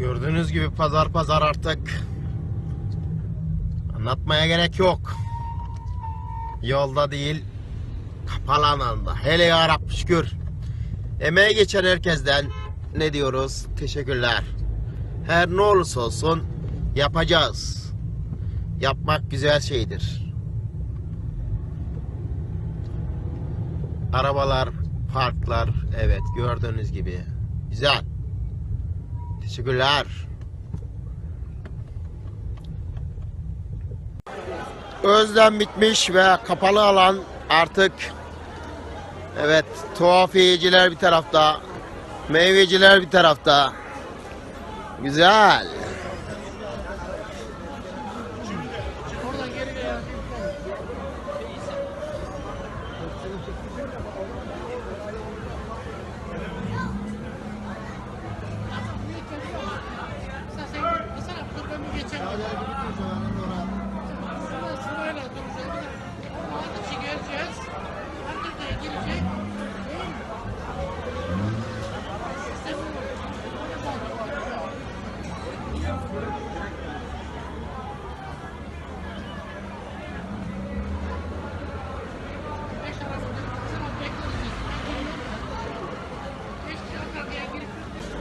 Gördüğünüz gibi pazar pazar artık anlatmaya gerek yok. Yolda değil, kapalı alanda. Hele ya Rabbi şükür. Emeğe geçen herkesten ne diyoruz? Teşekkürler. Her ne olursa olsun yapacağız. Yapmak güzel şeydir. Arabalar, parklar, evet gördüğünüz gibi. Güzel. Teşekkürler. Özlem bitmiş ve kapalı alan artık evet tuhafiyeciler bir tarafta meyveciler bir tarafta güzel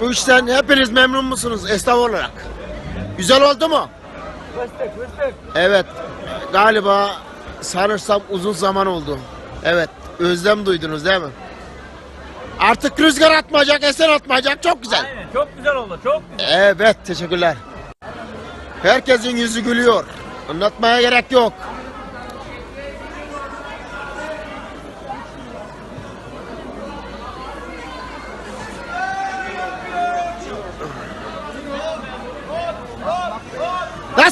bu işten hepiniz memnun musunuz? Esnaf olarak güzel oldu mu? Evet. Galiba sanırsam uzun zaman oldu. Evet. Özlem duydunuz değil mi? Artık rüzgar atmayacak esen atmayacak. Çok güzel. Aynen. Çok güzel oldu. Çok güzel. Evet. Teşekkürler. Herkesin yüzü gülüyor. Anlatmaya gerek yok.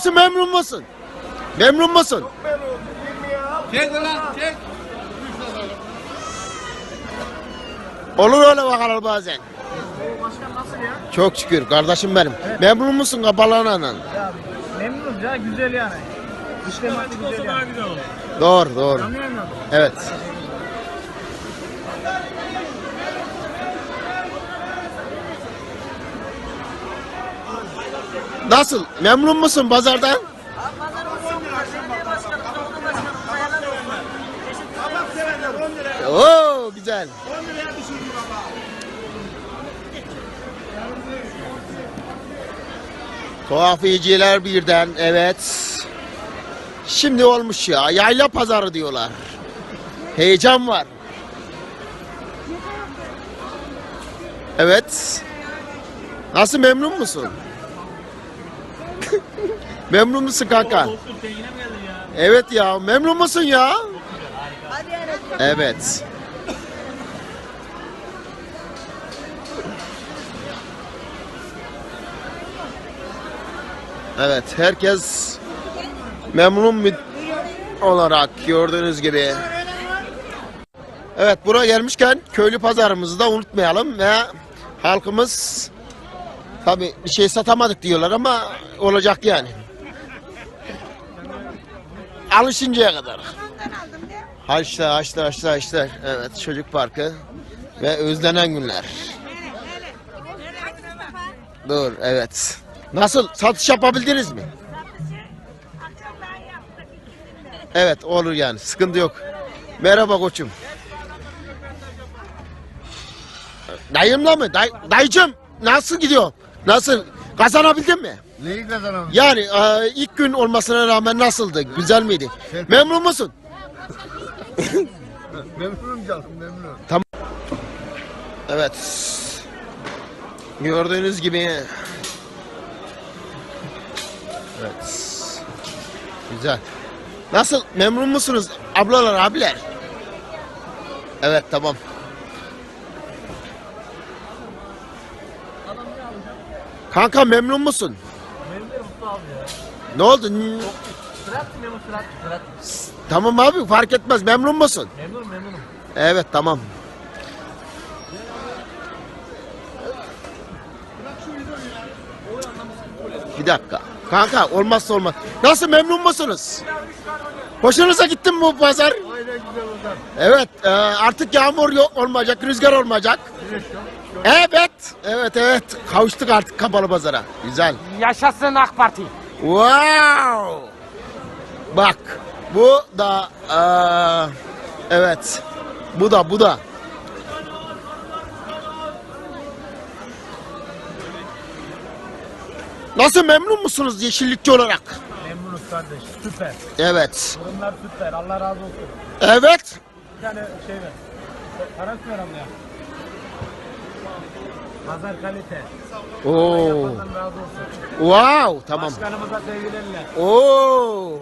Nasıl memnun musun? Memnun musun? Çek lan çek. Olur öyle bakalım bazen. Başkan nasıl ya? Çok şükür kardeşim benim. Memnun musun kapalananla? Ya memnunuz ya güzel yani. İşlem hakkı güzel yani. güzel olur. Doğru doğru. Anlıyor musun? Evet. Nasıl? Memnun musun pazardan? Oo güzel. Tuhafiyeciler birden evet. Şimdi olmuş ya. Yayla pazarı diyorlar. Heyecan var. Evet. Nasıl memnun musun? Memnun musun kanka? Evet ya. Memnun musun ya? Evet. Evet, herkes memnun olarak gördüğünüz gibi. Evet, buraya gelmişken köylü pazarımızı da unutmayalım ve halkımız tabi bir şey satamadık diyorlar ama olacak yani. Alışıncaya kadar. Haçlar, haçlar, haçlar, haçlar. Evet, çocuk parkı ve özlenen günler. Dur, evet. Nasıl? Satış yapabildiniz mi? Evet, olur yani. Sıkıntı yok. Merhaba koçum. Dayımla mı? Day, dayıcım, nasıl gidiyor? Nasıl? Kazanabildin mi? Neyi kazanalım? Yani e, ilk gün olmasına rağmen nasıldı? Güzel miydi? Memnun musun? Memnunum canım memnunum. Evet. Gördüğünüz gibi. Evet. Güzel. Nasıl? Memnun musunuz ablalar, abiler? Evet, tamam. Kanka memnun musun? Abi ya. Ne oldu? N- Sırat memnun sırat sırat. Tamam abi fark etmez. Memnun musun? Memnunum memnunum. Evet tamam. Bir dakika. Kanka olmazsa olmaz. Nasıl memnun musunuz? Hoşunuza gitti mi bu pazar? Aynen güzel oldu. Evet e, artık yağmur yok olmayacak, rüzgar olmayacak. Evet evet evet. Kavuştuk artık kapalı pazara. Güzel. Yaşasın AK Parti. Wow! Bak bu da eee, evet. Bu da bu da. Nasıl memnun musunuz yeşillikçi olarak? Memnunuz kardeş. Süper. Evet. Durumlar süper. Allah razı olsun. Evet. Bir tane şey ver. Para ver ya. Pazar kalite. Oo. Wow, tamam. Başkanımıza sevgilerle. Oo.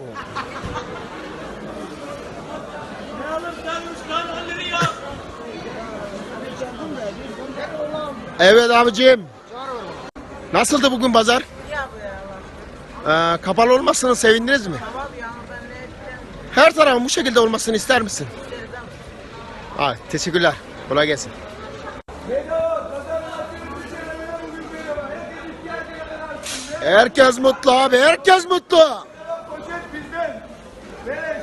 Evet abicim. Nasıldı bugün pazar? Ee, kapalı olmasını sevindiniz mi? Her tarafın bu şekilde olmasını ister misin? Ay, teşekkürler. Kolay gelsin. Herkes mutlu abi, herkes mutlu. Poşet bizden. Beleş.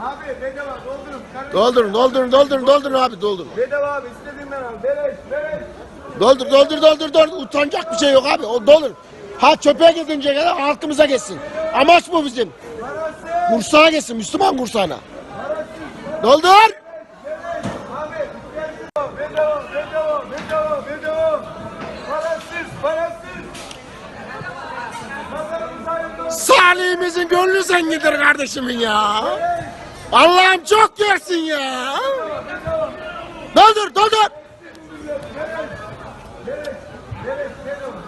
Abi bedava doldurun. Kardeşim. Doldurun, doldurun, doldurun, doldurun abi, doldurun. Bedava abi istediğinden al. Beleş. Beleş. Doldur, doldur, doldur, doldur. Utanacak bir şey yok abi. O doldur. Ha çöpe gidince kadar altımıza geçsin. Amaç bu bizim. Kursağına geçsin, Müslüman kursağına. Doldur. Abi. Bedava. Bedava. Olsun. Salih'imizin gönlü zengindir kardeşimin ya. Allah'ım çok yersin ya. Doldur, doldur.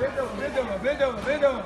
Bedava. Bedava. Bedava. Bedava.